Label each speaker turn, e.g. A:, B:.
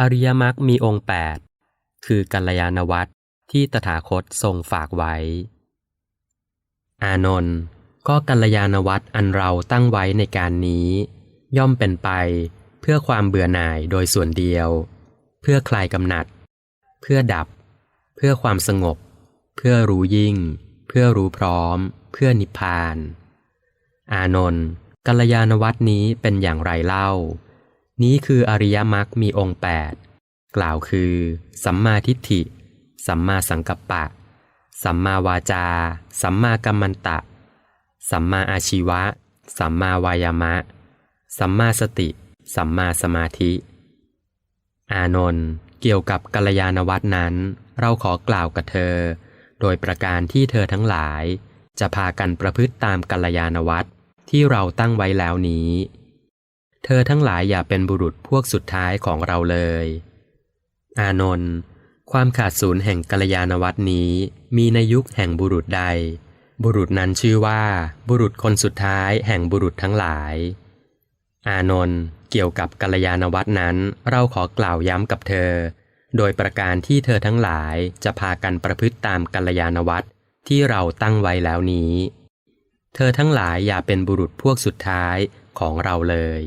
A: อริยมรรคมีองค์แปดคือกัลยาณวัตรที่ตถาคตทรงฝากไว้ อานนท์ก็กัลยาณวัตรอันเราตั้งไว้ในการนี้ ย่อมเป็นไปเพื่อความเบื่อหน่ายโดยส่วนเดียว เพื่อคลายกำหนัด เพื่อดับ เพื่อความสงบ เพื่อรู้ยิ่ง เพื่อรู้พร้อม เพื่อนิพพาน อานนท์กัลยาณวัตรนี้เป็นอย่างไรเล่า นี้คืออริยมรรคมีองค์แปดกล่าวคือ สัมมาทิฏฐิ สัมมาสังกัปปะ สัมมาวาจา สัมมากัมมันตะ สัมมาอาชีวะ สัมมาวายามะ สัมมาสติ สัมมาสมาธิ อานนท์เกี่ยวกับกัลยาณวัตนั้น เราขอกล่าวกับเธอ โดยประการที่เธอทั้งหลาย จะพากันประพฤติตามกัลยาณวัตที่เราตั้งไว้แล้วนี้ เธอทั้งหลายอย่าเป็นบุรุษพวกสุดท้ายของเราเลย อานนท์ความขาดศูนย์แห่งกัลยาณวัตนี้มีในยุคแห่งบุรุษใด บุรุษนั้นชื่อว่า บุรุษคนสุดท้ายแห่งบุรุษทั้งหลาย อานนท์เกี่ยวกับกัลยาณวัตนั้นเราขอกล่าวย้ำกับเธอ โดยประการที่เธอทั้งหลายจะพากันประพฤติตามกัลยาณวัตที่เราตั้งไว้แล้วนี้ เธอทั้งหลายอย่าเป็นบุรุษพวกสุดท้ายของเราเลย